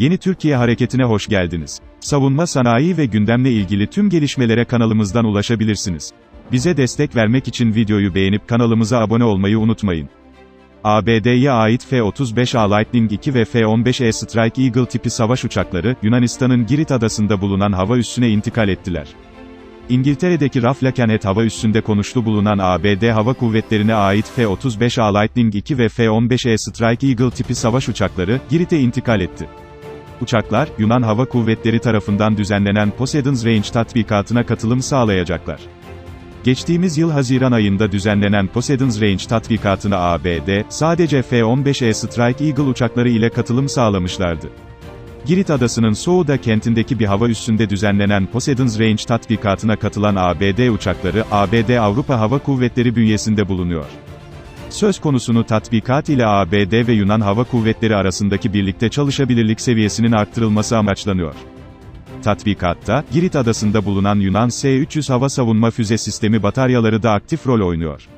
Yeni Türkiye Hareketi'ne hoş geldiniz. Savunma sanayi ve gündemle ilgili tüm gelişmelere kanalımızdan ulaşabilirsiniz. Bize destek vermek için videoyu beğenip kanalımıza abone olmayı unutmayın. ABD'ye ait F-35A Lightning II ve F-15E Strike Eagle tipi savaş uçakları, Yunanistan'ın Girit adasında bulunan hava üssüne intikal ettiler. İngiltere'deki Raflakenet hava üssünde konuşlu bulunan ABD Hava Kuvvetleri'ne ait F-35A Lightning II ve F-15E Strike Eagle tipi savaş uçakları, Girit'e intikal etti. Uçaklar, Yunan Hava Kuvvetleri tarafından düzenlenen Poseidon's Range tatbikatına katılım sağlayacaklar. Geçtiğimiz yıl Haziran ayında düzenlenen Poseidon's Range tatbikatına ABD, sadece F-15E Strike Eagle uçakları ile katılım sağlamışlardı. Girit Adası'nın Souda kentindeki bir hava üssünde düzenlenen Poseidon's Range tatbikatına katılan ABD uçakları, ABD Avrupa Hava Kuvvetleri bünyesinde bulunuyor. Söz konusunu tatbikat ile ABD ve Yunan Hava Kuvvetleri arasındaki birlikte çalışabilirlik seviyesinin arttırılması amaçlanıyor. Tatbikatta, Girit Adası'nda bulunan Yunan S-300 hava savunma füze sistemi bataryaları da aktif rol oynuyor.